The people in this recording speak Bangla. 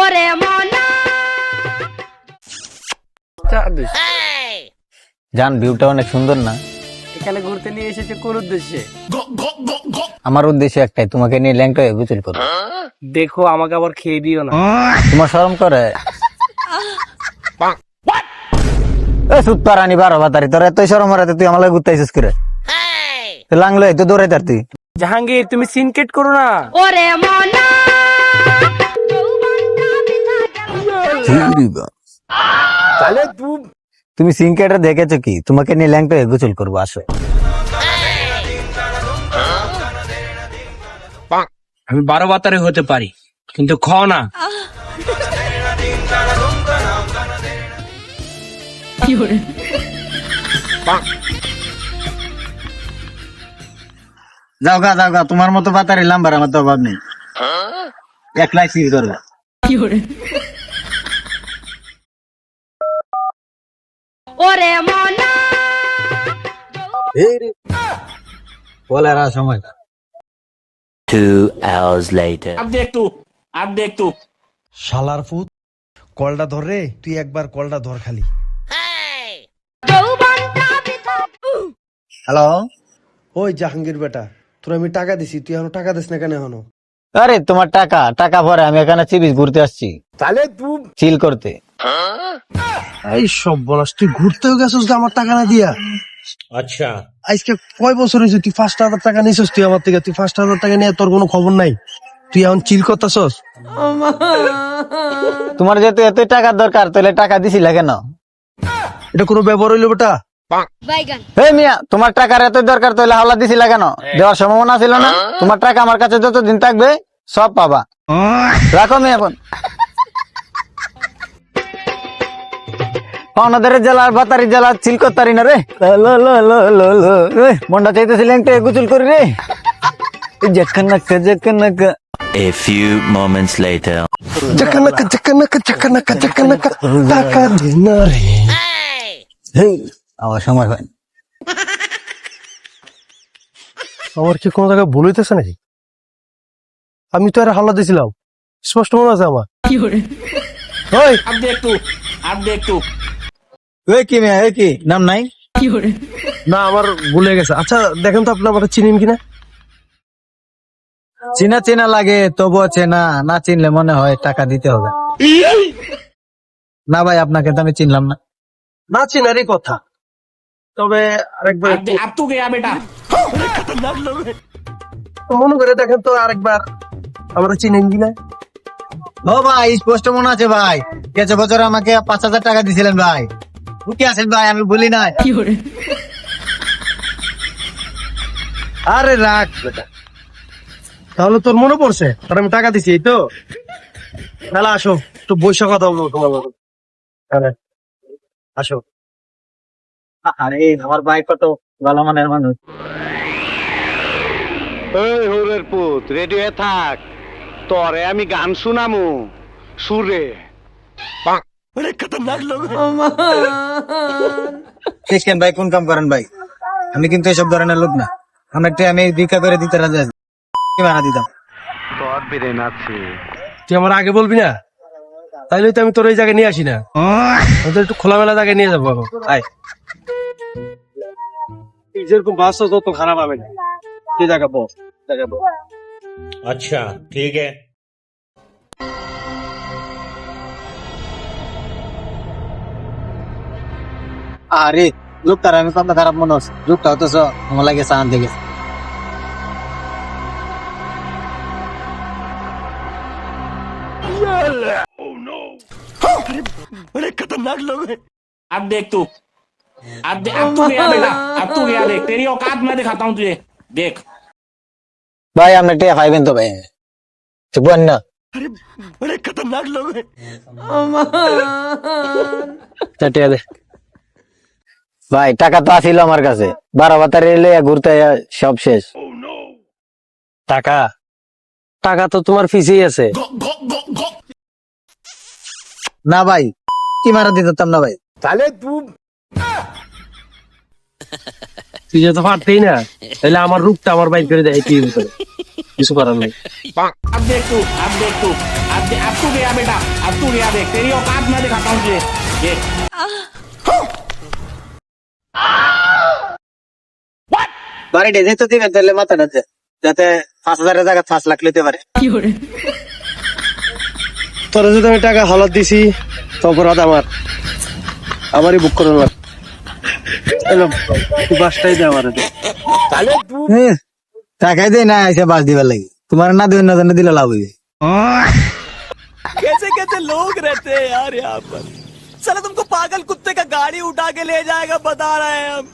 ওরে মনা। জান ভিউটা অনেক সুন্দর না? এখানে ঘুরতে নিয়ে এসেছে কোন উদ্দেশ্যে? আমার উদ্দেশ্য একটাই তোমাকে নিয়ে ল্যাংটা হয়ে করো। দেখো আমাকে আবার খেয়ে দিও না। তোমার শরম করে? এ সুত্তা রানী বারো বাতারি তোর এতই শরম হরাতে তুই আমার লাগে ঘুরতে আইসিস করে? তো লাংলো তো দৌড়াই তার তুই জাহাঙ্গীর তুমি সিনকেট করো না। ওরে মনা। তাহলে তুমি সিনকেটা দেখেছ কি? তোমাকে নিয়ে ল্যাংটা হয়ে করব আসো। আমি বারো বাতারে হতে পারি কিন্তু খ না। যাও গা যাও গা তোমার মতো বাতারি লাম্বার আমার তো অভাব নেই। একলাই সিল করবে শালার ফুত কলটা ধর রে তুই একবার কলটা ধর খালি। হ্যালো? ওই জাহাঙ্গীর বেটা তোর আমি টাকা দিছি তুই এখনও টাকা দিস না কেন এখনও? আরে তোমার টাকা টাকা ভরে আমি এখানে চিবিস ঘুরতে আসছি। তাহলে তুই চিল করতে। হ্যাঁ? এই সব বলাস তুই ঘুরতেও গেছিস আমার টাকা না দিয়া? আচ্ছা। আজকে কয় বছর হয়েছে তুই পাঁচ হাজার টাকা তুই আমার থেকে? তুই পাঁচ হাজার টাকা নিয়ে তোর কোনো খবর নাই? তুই এখন চিল করতেছস? তোমার যেহেতু এত টাকার দরকার তাহলে টাকা দিছিলা কেন? এটা কোনো ব্যবহার হইল বেটা? হে মিয়া তোমার টাকার এত দরকার তাহলে হাওলা লাগে কেন? হ্যাঁ। দেওয়ার সম্ভাবনা ছিল না? হ্যাঁ। তোমার টাকা আমার কাছে যতদিন থাকবে সব পাবা। রাখো মেয়ে এখন পাওনাদের জেলা বাতারি জেলা চিলকতারি না রে? লো লো লো লো লো মন্ডা চাইতেছিলেন একটা গুচুল করি রে? জকনক নাকা A few moments later. জকনক জকনক জকনক জকনক টাকা দেনা রে। হেই আবার সময় হয় আমার কি কোনো জায়গায় ভুল হইতেছে নাকি? আমি তো আর হাল্লা দিছিলাম। স্পষ্ট মনে আছে আমার। কি করে ওই! একটু একটু। ওই কি মেয়া নাম নাই? না আমার ভুলে গেছে। আচ্ছা দেখেন তো আপনার আমার চিনেন কিনা? চেনা চেনা লাগে তবুও চেনা না চিনলে মনে হয় টাকা দিতে হবে। না ভাই আপনাকে তো আমি চিনলাম না। না চিনারই কথা। তবে আরেকবার মনে করে দেখেন তো আরেকবার আমরা চিনেন কিনা? ও ভাই স্পষ্ট মনে আছে ভাই। গেছে বছর আমাকে পাঁচ হাজার টাকা দিছিলেন ভাই। বুকে আছেন ভাই আমি বলি নাই। আরে রাখ বেটা। তাহলে তোর মনে পড়ছে? আর আমি টাকা দিছি এই তো? তাহলে আসো একটু বৈশা কথা বলব তোমার মতো। আসো। আরে আমার ভাই কত ভালো মানের মানুষ। এই হরের পুত রেডি হয়ে থাক। তরে আমি গান শুনামু। সুরে। আরে খতরনাক লোক দেখেন ভাই কোন কাম করেন ভাই? আমি কিন্তু এসব ধরনের লোক না। আমরা একটু আমি ভিক্ষা করে দিতে রাজি আছি। ভাড়া দিতাম? তুই আমার আগে বলবি না? তাইলে তো আমি তোর এই জায়গায় নিয়ে আসি না। তোদের একটু খোলামেলা জায়গায় নিয়ে যাব বাবা। আয়। তুই যেরকম বাস তত খারাপ হবে না। তুই জায়গা বস জায়গা বস। আচ্ছা ঠিক আছে। আরে লোকটার আমি কত খারাপ মনে হচ্ছে লোকটা অথচ আমার লাগে চাঁদ দেখে अब देख तू अब दे, अब तू गया बेटा अब तू गया देख तेरी औकात मैं दिखाता हूँ तुझे देख ভাই আপনি টিয়া খাইবেন তো ভাই চুপবেন না তা টিয়া দে। ভাই টাকা তো আসিল আমার কাছে বারো বাতারে এলে ঘুরতে আইয়া সব শেষ টাকা টাকা তো তোমার ফিসেই আছে না ভাই কি মারা দিতাম না ভাই তাহলে তুই তুই যেতে পারতেই না তাহলে আমার রূপটা আমার বাইর করে দেয় কি কিছু করার নাই अब देख तू अब देख तू अब दे, अब तू गया बेटा अब तू गया देख तेरी औकात मैं दिखाता हूँ तुझे देख বাড়ি ডেজে তো দিবেন তাহলে মাথাটা দে। যাতে পাঁচ হাজারের জায়গায় পাঁচ লাখ লইতে পারে তোরা যদি আমি টাকা হলত দিছি তো অপরাধ আমার আমারই বুক করে লাগ এলো তুই বাসটাই দে আমার এ, টাকাই দেয় না এসে বাস দিবার লাগি তোমার না দিবেন না জানে দিলে লাভ হইবে कैसे कैसे लोग रहते हैं यार यहाँ पर चलो तुमको पागल कुत्ते का गाड़ी उठा के ले जाएगा बता रहे हैं हम